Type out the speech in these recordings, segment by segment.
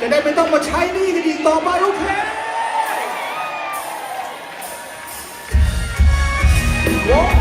จะได้ไม่ต้องมาใช้หนี้กันอีกต่อไปโอเคโอ้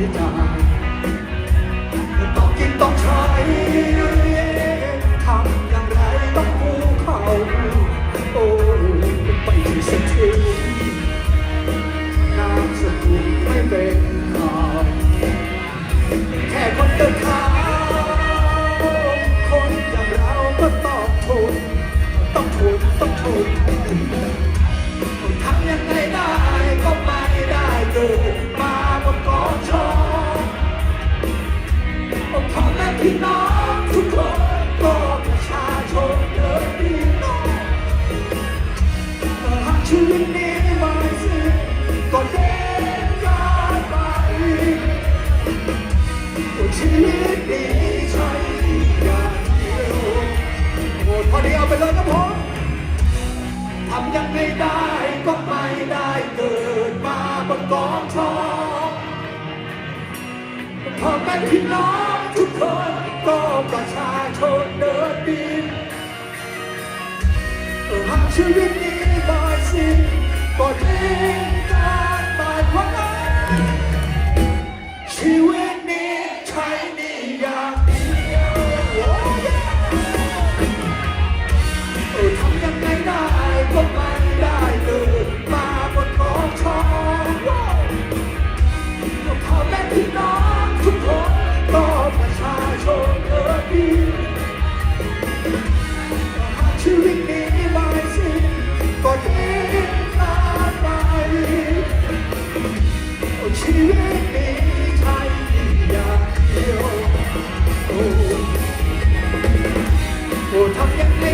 รายจ่ายต้องกินต้องใช้ทำอย่างไรต้องกู้เขาโอ้ไปที่สถิตนามสกุลไม่เป็นข่าวแค่คนเดินทางคนอย่างเราก็ต้องทนต้องทนต้องทนทำยังไงได้ก็ไม่ได้เกิด พี่น้องทุกคนก็ประชาชนเดินดีน้องหากชีวิตนี้ไม่สิ้นก็เดินการไปชีวิตนี้ใช่อย่างเดียวโอ้พอดีเอาไปเลยครับผมทำยังไงได้ก็ไม่ได้เกิดมาบนกองทองพ่อแม่พี่น้อง ก็ประชาชนเดินดินหากชีวิตนี้บายสิ้น โอ้ทำยังไง